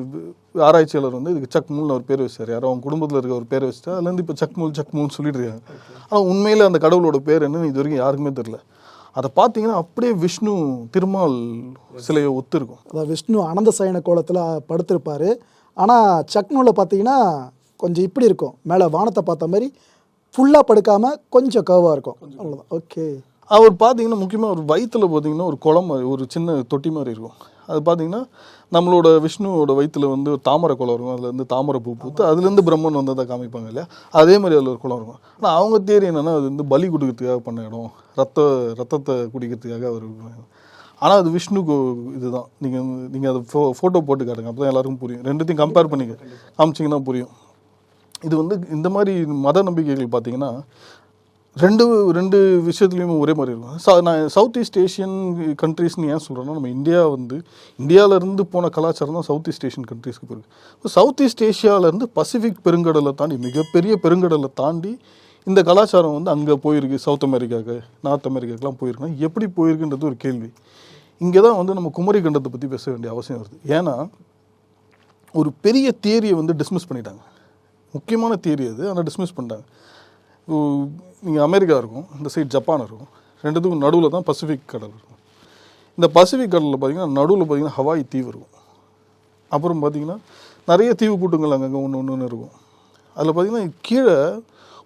இது ஆராய்ச்சியாளர் வந்து இதுக்கு சக்மூல்னு அவர் பேர் வச்சார். யாரோ அவங்க குடும்பத்தில் இருக்க ஒரு பேர் வச்சுட்டு அதுலேருந்து இப்போ சக்மூல் சக்மூல்னு சொல்லிட்டு இருக்காங்க. ஆனால் உண்மையில் அந்த கடவுளோட பேர் என்னன்னு இது வரைக்கும் யாருக்குமே தெரில அதை பார்த்தீங்கன்னா அப்படியே விஷ்ணு திருமால் சிலையை ஒத்து இருக்கும் அதாவது விஷ்ணு அனந்த சயன கோலத்தில் படுத்திருப்பார். ஆனால் சக்மூலில் பார்த்தீங்கன்னா கொஞ்சம் இப்படி இருக்கும். மேலே வானத்தை பார்த்த மாதிரி ஃபுல்லாக படுக்காமல் கொஞ்சம் கர்வாக இருக்கும். அவ்வளோதான் ஓகே அவர் பார்த்தீங்கன்னா முக்கியமாக ஒரு வயித்துல பார்த்தீங்கன்னா ஒரு குளம் மாதிரி ஒரு சின்ன தொட்டி மாதிரி இருக்கும். அது பார்த்தீங்கன்னா நம்மளோட விஷ்ணுவோட வயித்துல வந்து ஒரு தாமரை குளம் இருக்கும். அதுல இருந்து தாமரை பூ பூத்து அதுலேருந்து பிரம்மன் வந்ததை காமிப்பாங்க இல்லையா? அதே மாதிரி அதில் ஒரு குளம் இருக்கும். ஆனால் அவங்க தேரி என்னன்னா அது வந்து பலி கொடுக்கறதுக்காக பண்ண இடம். ரத்த ரத்தத்தை குடிக்கிறதுக்காக அவர் ஆனால் அது விஷ்ணுக்கு இதுதான். நீங்கள் நீங்கள் அதை ஃபோ ஃபோட்டோ போட்டு காட்டுங்க. அப்போ தான் எல்லாருக்கும் புரியும். ரெண்டுத்தையும் கம்பேர் பண்ணிக்க. காமிச்சிங்கன்னா புரியும். இது வந்து இந்த மாதிரி மத நம்பிக்கைகள் பார்த்தீங்கன்னா ரெண்டு ரெண்டு விஷயத்துலையுமே ஒரே மாதிரி இருக்கும். ச நான் சவுத் ஈஸ்ட் ஏஷியன் கண்ட்ரீஸ்னு ஏன் சொல்கிறேன்னா நம்ம இந்தியா வந்து இந்தியாவிலேருந்து போன கலாச்சாரம் தான் சவுத் ஈஸ்ட் ஏஷியன் கண்ட்ரீஸ்க்கு போயிருக்கு. இப்போ சவுத் ஈஸ்ட் ஏஷியாவிலேருந்து பசிபிக் பெருங்கடலை தாண்டி மிகப்பெரிய பெருங்கடலை தாண்டி இந்த கலாச்சாரம் வந்து அங்கே போயிருக்கு சவுத் அமெரிக்காவுக்கு நார்த் அமெரிக்காக்கெலாம் போயிருக்குன்னா எப்படி போயிருக்குன்றது ஒரு கேள்வி. இங்கே தான் வந்து நம்ம குமரி கண்டத்தை பற்றி பேச வேண்டிய அவசியம் வருது. ஏன்னா ஒரு பெரிய தியரியை வந்து டிஸ்மிஸ் பண்ணிட்டாங்க. முக்கியமான தியரி அது. ஆனால் டிஸ்மிஸ் பண்ணிட்டாங்க. நீங்கள் அமெரிக்கா இருக்கும் இந்த சைடு ஜப்பான் இருக்கும். ரெண்டுத்துக்கும் நடுவில் தான் பசிபிக் கடல் இருக்கும். இந்த பசிபிக் கடலில் பார்த்தீங்கன்னா நடுவில் பார்த்தீங்கன்னா ஹவாய் தீவு இருக்கும். அப்புறம் பார்த்தீங்கன்னா நிறைய தீவு கூட்டங்கள் அங்கங்கே ஒன்று ஒன்று இருக்கும். அதில் பார்த்தீங்கன்னா கீழே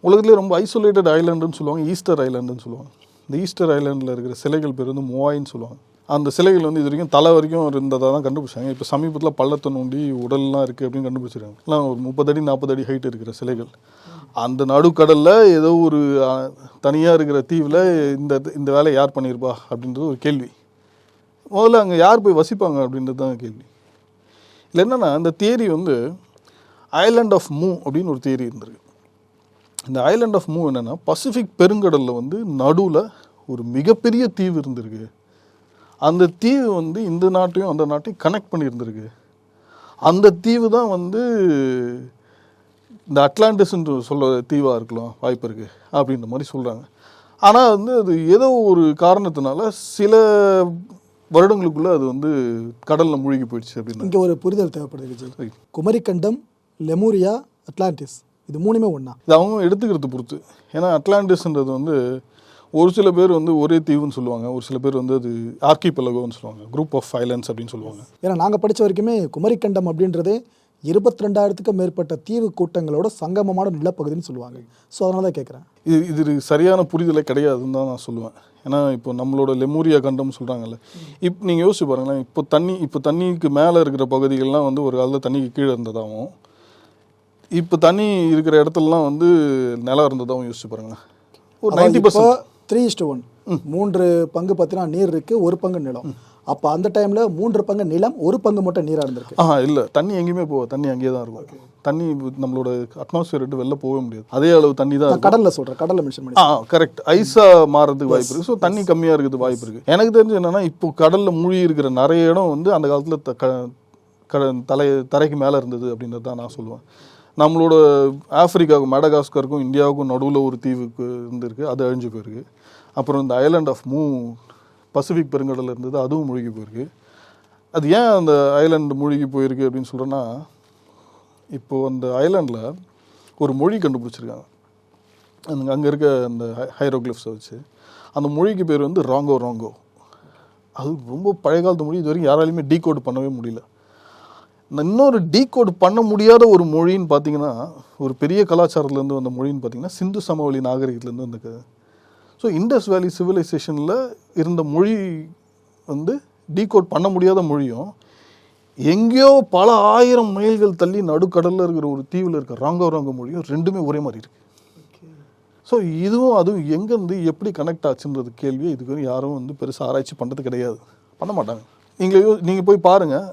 உலகத்துலேயே ரொம்ப ஐசோலேட்டட் ஐலாண்டுன்னு சொல்லுவாங்க ஈஸ்டர் ஐலாண்டுன்னு சொல்லுவாங்க. இந்த ஈஸ்டர் ஐலாண்டில் இருக்கிற சிலைகள் பேர் வந்து மோவாயின்னு சொல்லுவாங்க. அந்த சிலைகள் வந்து இது வரைக்கும் தலை வரைக்கும் இருந்ததாக தான் கண்டுபிடிச்சாங்க. இப்போ சமீபத்தில் பள்ளத்தை நோண்டி உடல்லாம் இருக்குது அப்படின்னு கண்டுபிடிச்சிருக்காங்க. எல்லாம் ஒரு முப்பது அடி நாற்பது அடி ஹைட் இருக்கிற சிலைகள். அந்த நடுக்கடலில் ஏதோ ஒரு தனியாக இருக்கிற தீவில் இந்த இந்த வேலையை யார் பண்ணியிருப்பா அப்படின்றது ஒரு கேள்வி. முதல்ல அங்கே யார் போய் வசிப்பாங்க அப்படின்றது தான் கேள்வி. இல்லை என்னென்னா அந்த தியரி வந்து ஐலாண்ட் ஆஃப் மூ அப்படின்னு ஒரு தியரி இருந்திருக்கு. இந்த ஐலாண்ட் ஆஃப் மூ என்னென்னா பசிஃபிக் பெருங்கடலில் வந்து நடுவில் ஒரு மிகப்பெரிய தீவு இருந்திருக்கு. அந்த தீவு வந்து இந்த நாட்டையும் அந்த நாட்டையும் கனெக்ட் பண்ணியிருந்திருக்கு. அந்த தீவு தான் வந்து இந்த அட்லாண்டிஸ்ன்ற சொல்ல தீவாக இருக்கலாம் வாய்ப்பு இருக்குது அப்படின்ற மாதிரி சொல்கிறாங்க ஆனால் வந்து அது ஏதோ ஒரு காரணத்தினால சில வருடங்களுக்குள்ளே அது வந்து கடலில் மூழ்கி போயிடுச்சு அப்படின்னு இங்கே ஒரு புரிதல் தேவைப்படுது விஜய். குமரிக்கண்டம் லெமூரியா அட்லாண்டிஸ் இது மூணுமே ஒன்றா இது அவங்க எடுத்துக்கிறது பொறுத்து. ஏன்னா அட்லாண்டிஸ்ன்றது வந்து ஒரு சில பேர் வந்து ஒரே தீவுன்னு சொல்லுவாங்க ஒரு சில பேர் வந்து அது ஆர்கிபெலகோன்னு சொல்லுவாங்க குரூப் ஆஃப் ஐலண்ட்ஸ் அப்படின்னு சொல்லுவாங்க. ஏன்னா நாங்கள் படித்த வரைக்குமே குமரிக்கண்டம் அப்படின்றதே இருபத்தி ரெண்டாயிரத்துக்கும் மேற்பட்ட தீவு கூட்டங்களோட சங்கமமான நிலப்பகுதின்னு சொல்லுவாங்க. ஸோ அதனால தான் கேட்குறேன் இது இது சரியான புரிதலே கிடையாதுன்னு தான் நான் சொல்லுவேன். ஏன்னா இப்போ நம்மளோட லெமூரியா கண்டம் சொல்கிறாங்கல்ல இப்போ நீங்கள் யோசிச்சு பாருங்களேன் இப்போ தண்ணி இப்போ தண்ணிக்கு மேலே இருக்கிற பகுதிகள்லாம் வந்து ஒரு காலத்தில் தண்ணிக்கு கீழே இருந்ததாகவும் இப்போ தண்ணி இருக்கிற இடத்துலலாம் வந்து நிலம் இருந்ததாகவும் யோசிச்சு பாருங்களேன். ஒரு ninety percent three is to one பங்கு பார்த்தீங்கன்னா நீர் இருக்கு ஒரு பங்கு நிலம். அப்போ அந்த டைம்ல மூன்று பங்கு நிலம் ஒரு பங்கு மட்டும் நீரா இருந்திருக்கு. ஆஹா இல்லை. தண்ணி எங்கேயுமே போகாது. தண்ணி அங்கேயே தான் இருக்கும். தண்ணி நம்மளோட அட்மாஸ்பியர் விட்டு வெளில போகவே முடியாது. அதே அளவு தண்ணி தான் கடல்ல சொல்றேன். கடல்ல மென்ஷன் பண்ணி ஆ கரெக்ட் ஐஸா மாறதுக்கு வாய்ப்பு இருக்கு. ஸோ தண்ணி கம்மியா இருக்கிறது வாய்ப்பு இருக்கு. எனக்கு தெரிஞ்சு என்னன்னா இப்போ கடல்ல மூழ்கி இருக்கிற நிறைய இடம் வந்து அந்த காலத்துல த- க- தலை தரைக்கு மேல இருந்தது அப்படின்றது தான் நான் சொல்லுவேன். நம்மளோட ஆப்பிரிக்காவுக்கும் மடகாஸ்கருக்கும் இந்தியாவுக்கும் நடுவில் ஒரு தீவுக்கு இருந்திருக்கு. அது அழிஞ்சு போயிருக்கு. அப்புறம் இந்த ஐலாண்ட் ஆஃப் மூ பசிபிக் பெருங்கடலில் இருந்தது அதுவும் மூழ்கி போயிருக்கு. அது ஏன் அந்த ஐலாண்டு மூழ்கி போயிருக்கு அப்படின்னு சொல்கிறேன்னா இப்போது அந்த ஐலாண்டில் ஒரு மொழி கண்டுபிடிச்சிருக்காங்க. அந்த அங்கே இருக்க அந்த ஹைரோக்ளிஃப்ஸை வச்சு. அந்த மொழிக்கு பேர் வந்து ராங்கோ ராங்கோ அது ரொம்ப பழைய காலத்து மொழி இது வரைக்கும் யாராலையுமே டீகோட் பண்ணவே முடியல. இன்னொரு டீகோட் பண்ண முடியாத ஒரு மொழின்னு பார்த்தீங்கன்னா ஒரு பெரிய கலாச்சாரத்துலேருந்து வந்த மொழின்னு பார்த்தீங்கன்னா சிந்து சமவெளி நாகரிகத்துலேருந்து வந்த ஸோ இண்டஸ் வேலி சிவிலைசேஷனில் இருந்த மொழி வந்து டீகோட் பண்ண முடியாத மொழியும் எங்கேயோ பல ஆயிரம் மைல்கள் தள்ளி நடுக்கடலில் இருக்கிற ஒரு தீவில் இருக்கிற ராங்க ராங்க மொழியும் ரெண்டுமே ஒரே மாதிரி இருக்கு. ஸோ இதுவும் அதுவும் எங்கேருந்து எப்படி கனெக்ட் ஆச்சுன்றது கேள்வியை இதுக்கு யாரும் வந்து பெருசாக ஆராய்ச்சி பண்ணுறது கிடையாது. பண்ண மாட்டாங்க. நீங்கள் நீங்கள் போய் பாருங்கள்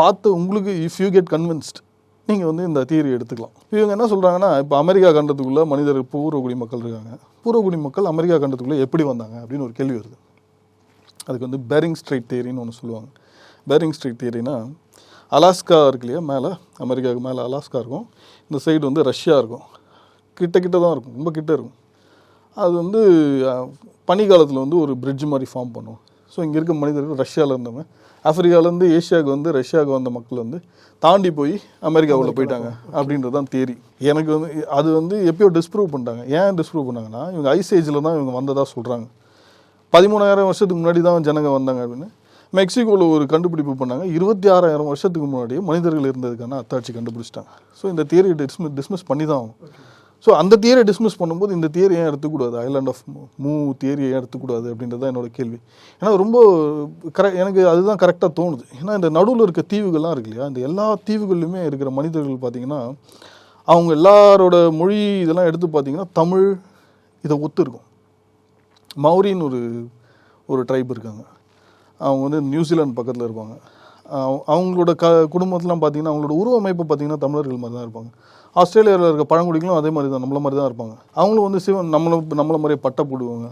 பார்த்து உங்களுக்கு இஃப் யூ கெட் கன்வின்ஸ்ட் நீங்கள் வந்து இந்த தியரி எடுத்துக்கலாம். இவங்க என்ன சொல்கிறாங்கன்னா இப்போ அமெரிக்கா கண்டத்துக்குள்ளே மனிதர் பூர்வகுடி மக்கள் இருக்காங்க. பூர்வகுடி மக்கள் அமெரிக்கா கண்டத்துக்குள்ளே எப்படி வந்தாங்க அப்படின்னு ஒரு கேள்வி வருது. அதுக்கு வந்து பேரிங் ஸ்ட்ரைட் தியரின்னு ஒன்று சொல்லுவாங்க. பேரிங் ஸ்ட்ரைட் தியரினா அலாஸ்கா இருக்கு இல்லையா மேலே? அமெரிக்காவுக்கு மேலே அலாஸ்கா இருக்கும். இந்த சைடு வந்து ரஷ்யா இருக்கும். கிட்ட கிட்ட தான் இருக்கும். ரொம்ப கிட்ட இருக்கும். அது வந்து பனிக்காலத்தில் வந்து ஒரு பிரிட்ஜ் மாதிரி ஃபார்ம் பண்ணும். ஸோ இங்கே இருக்க மனிதர்கள் ரஷ்யாவில் இருந்தவங்க ஆப்பிரிக்காலேருந்து ஏஷியாவுக்கு வந்து ரஷ்யாவுக்கு வந்த மக்கள் வந்து தாண்டி போய் அமெரிக்காவுள்ள போயிட்டாங்க அப்படின்றது தான் தேரி. எனக்கு வந்து அது வந்து எப்பயோ டிஸ்ப்ரூவ் பண்ணிட்டாங்க. ஏன் டிஸ்ப்ரூவ் பண்ணாங்கன்னா இவங்க ஐஸ் ஏஜில் தான் இவங்க வந்ததாக சொல்கிறாங்க பதிமூணாயிரம் வருஷத்துக்கு முன்னாடி தான் ஜனங்க வந்தாங்க அப்படின்னு. மெக்சிகோவில் ஒரு கண்டுபிடிப்பு பண்ணாங்க. இருபத்தி ஆறாயிரம் வருஷத்துக்கு முன்னாடியே மனிதர்கள் இருந்ததுக்கான அத்தாட்சி கண்டுபிடிச்சிட்டாங்க. ஸோ இந்த தியரியை டிஸ்மிஸ் டிஸ்மிஸ் பண்ணி தான் ஆகும் ஸோ அந்த தியரியை டிஸ்மிஸ் பண்ணும்போது இந்த தியரி ஏன் எடுத்துக்கூடாது? ஐலாண்ட் ஆஃப் மூ தியரியை ஏன் எடுத்துக்கூடாது அப்படின்றது தான் என்னோட கேள்வி. ஏன்னா ரொம்ப கரெக்ட் எனக்கு அதுதான் கரெக்டாக தோணுது. ஏன்னா இந்த நடுவில் இருக்க தீவுகள்லாம் இருக்கு இல்லையா? இந்த எல்லா தீவுகள்லையுமே இருக்கிற மனிதர்கள் பார்த்திங்கன்னா அவங்க எல்லாரோட மொழி இதெல்லாம் எடுத்து பார்த்தீங்கன்னா தமிழ் இதை ஒத்து இருக்கும் மௌரின்னு ஒரு ஒரு ட்ரைப் இருக்காங்க. அவங்க வந்து நியூசிலாந்து பக்கத்தில் இருப்பாங்க. அவங்களோட க குடும்பத்துலாம் பார்த்தீங்கன்னா அவங்களோட உருவ அமைப்பு பார்த்தீங்கன்னா தமிழர்கள் மாதிரி தான் இருப்பாங்க. ஆஸ்திரேலியாவில் இருக்க பழங்குடிகளும் அதே மாதிரி தான் நம்மள மாதிரி தான் இருப்பாங்க. அவங்களும் வந்து சிவன் நம்மள நம்மள மாதிரியே பட்டை போடுவாங்க.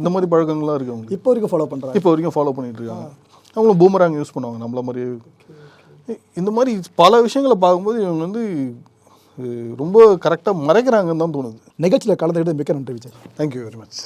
இந்த மாதிரி பழக்கங்கள்லாம் இருக்கு அவங்களுக்கு. இப்போ வரைக்கும் ஃபாலோ பண்ணுறாங்க இப்போ வரைக்கும் ஃபாலோ பண்ணிட்டு இருக்காங்க. அவங்களும் பூமராங் யூஸ் பண்ணுவாங்க நம்மள மாதிரியே. இந்த மாதிரி பல விஷயங்களை பார்க்கும்போது இவங்க வந்து ரொம்ப கரெக்டாக மறைக்கிறாங்கன்னு தான் தோணுது. நிகழ்ச்சியில் கலந்துக்கிட்டு மிக்க நன்றி விஜய். Thank you very much